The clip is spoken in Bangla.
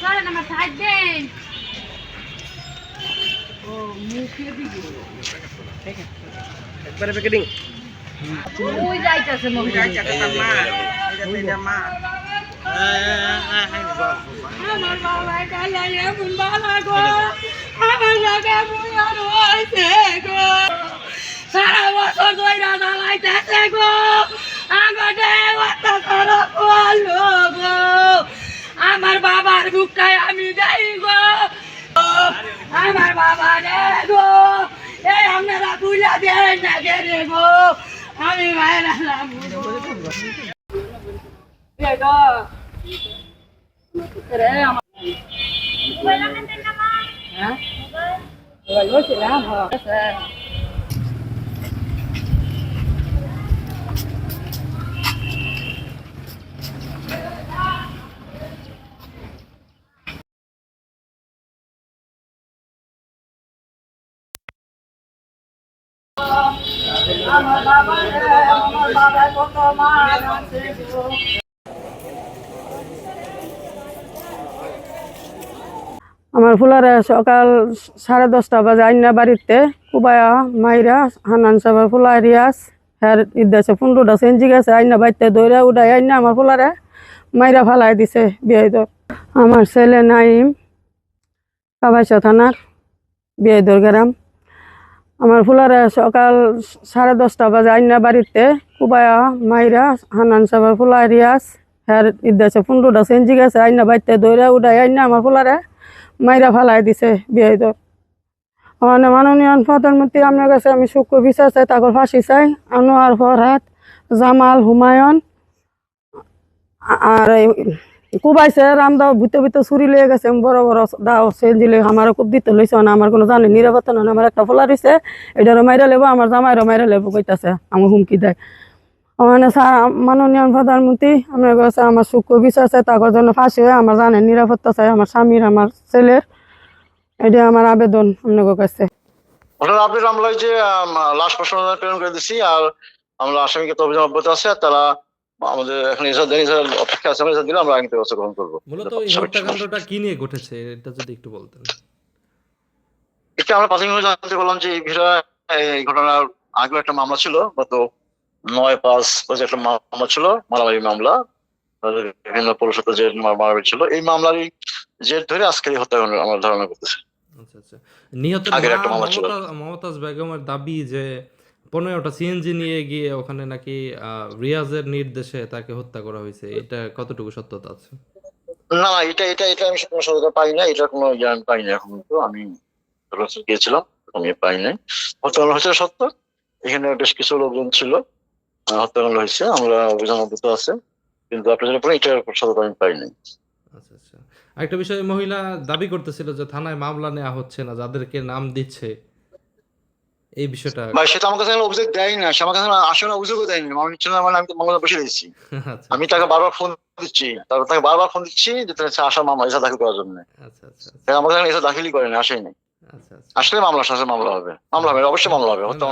চলেন আমার সাহায্য দেন একবারে প্যাকেটিং ওই যাইতাছে মহিলা যাইতাছে মা এটা মা আমার বাবা কালাই এখন বাবা গো আমার জায়গা বুয়া রয়েছে গো সারা বছর ধরে দাদা লাইতেছে গো আমার বাবার বুকটায় আমি দেই গো। আমার বাবা রে গো। এই আপনারা বুঝা দেন না গে রে গো। আমি মায়ের আলাম রে আমার হ্যাঁ? বলছিলাম হ্যাঁ। আমার বাবা ফুলারে সকাল সাড়ে দশটা বাজে আইনা বাড়িতে, কুবায়া মাইরা হানান সাবার ফুলা রিয়াস হ্যার ইদাসে পনেরোটা সেঞ্জি গেছে, আইনা বাড়িতে দৌড়া উড়াই আইনা আমার ফুলারে মাইরা ফালাই দিছে বিয়াইদর। আমার ছেলে নাইম কাবাইশা থানার বিয়াইদর গ্রাম। আমার ফুলারে সকাল সাড়ে দশটা বাজে আইনা বাড়িতে, কুবায়া, মাইরা, হানান সাবার ফুলা রিয়াস হ্যার ইদাসে পনেরোটা সেঞ্জি গেছে, আইনা বাড়িতে দৌড়া উড়াই আইনা আমার ফুলারে মাইরা ফালাই দিছে বিয়াইদর মানে মাননীয় প্রধানমন্ত্রী আপনার কাছে আমি শুক্র বিচার চাই তাকর ফাঁসি চাই, আনোয়ার ফরহাদ, জামাল হুমায়ুন আর কুবাইছে, রামদাও ভিতরে ভিতরে ছুরি লেগে গেছে বড় বড় দাও সেলজিলে আমার খুব দিতে লইছে না, আমার কোনো জানি নিরাপত্তা নয় আমার একটা আমার কইতাছে হুমকি দেয়। মানে স্যার মাননীয় প্রধানমন্ত্রী আমার শুক্র বিচার চাই তাকর জন্য ফাঁসি হয়, আমার জানেন নিরাপত্তা চাই আমার স্বামীর, আমার ছেলের, এটা আমার আবেদন আপনার কাছে। আমরা যে লাশ প্রশ্ন প্রেরণ করে আর আমরা আসামিকে তো অব্যাহত আছে তারা আমাদের এখন ইজার দেন অপেক্ষা আছে আমরা দিলে আমরা আইনত ব্যবস্থা গ্রহণ করব। মূলত এই হত্যাকাণ্ডটা কি নিয়ে ঘটেছে এটা যদি একটু বলতেন। এটা আমরা প্রাথমিকভাবে জানতে পারলাম যে এই এই ঘটনার আগে একটা মামলা ছিল গত নয় পাঁচ একটা মামলা ছিল মারামারি মামলা বিভিন্ন পরিষদ যে মারামারি ছিল এই মামলারই জের ধরে আজকের এই হত্যাকাণ্ড আমরা ধারণা করতেছি। আচ্ছা আচ্ছা। নিহতের আগের একটা মামলা ছিল। মমতাজ- মমতাজ বেগমের দাবি যে পনেরোটা সিএনজি নিয়ে গিয়ে ওখানে নাকি রিয়াজের নির্দেশে তাকে হত্যা করা হয়েছে এটা কতটুকু সত্যতা আছে? না এটা এটা এটা আমি কোনো সততা পাই না এটা কোনো জ্ঞান পাই না এখন তো আমি গিয়েছিলাম আমি পাই নাই। হত্যাকাণ্ড হয়েছে সত্য এখানে বেশ কিছু লোকজন ছিল হত্যাকাণ্ড হয়েছে আমরা অভিযান অব্যাহত আছে কিন্তু আপনার জন্য এটার সততা আমি পাই নাই। আচ্ছা আচ্ছা। আরেকটা বিষয় মহিলা দাবি করতেছিল যে থানায় মামলা নেওয়া হচ্ছে না যাদেরকে নাম দিচ্ছে এই বিষয়টা ভাই সেটা আমার কাছে অভিযোগ দেয় না সে আমার কাছে আসলে অভিযোগও দেয়নি। আমি না মানে আমি মামলা বসে দিচ্ছি আচ্ছা। আমি তাকে বারবার ফোন দিচ্ছি। তারপর তাকে বারবার ফোন দিচ্ছি যে তার আশা মামলা এসে দাখিল করার জন্য। আচ্ছা আচ্ছা আমার কাছে এসে দাখিলই করেনি আসেনি। আচ্ছা আচ্ছা। আসলে মামলা সাথে মামলা হবে। মামলা হবে অবশ্যই মামলা হবে। হত্যা